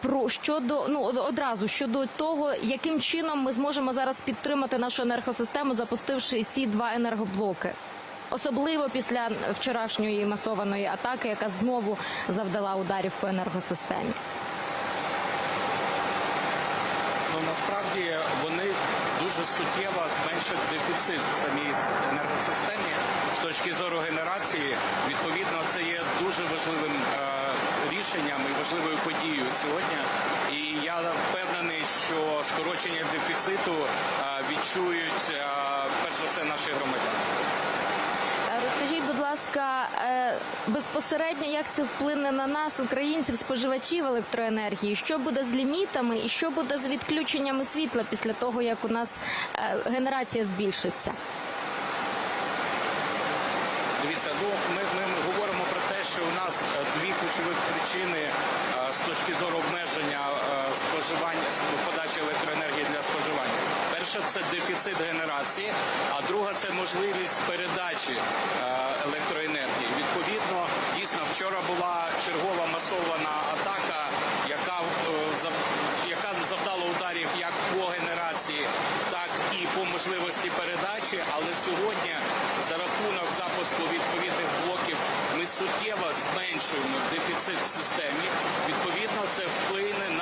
про щодо ну одразу щодо того, яким чином ми зможемо зараз підтримати нашу енергосистему, запустивши ці два енергоблоки. Особливо після вчорашньої масованої атаки, яка знову завдала ударів по енергосистемі. Ну насправді вони дуже суттєво зменшать дефіцит в самій енергосистемі з точки зору генерації. Відповідно, це є дуже важливим е, рішенням і важливою подією сьогодні. І я впевнений, що скорочення дефіциту е, відчують е, перш за все наші громадяни. Е, Розкажіть, будь ласка, безпосередньо як це вплине на нас, українців, споживачів електроенергії? Що буде з лімітами і що буде з відключеннями світла після того, як у нас генерація збільшиться? Дивіться, ну ми, ми що у нас е, дві ключових причини е, з точки зору обмеження е, споживання подачі електроенергії для споживання. Перша це дефіцит генерації, а друга це можливість передачі електроенергії. Відповідно, дійсно вчора була чергова масована атака, яка яка завдала ударів як по генерації, так і по можливості передачі. Але сьогодні за рахунок запуску суттєво зменшуємо дефіцит в системі. Відповідно, це вплине на.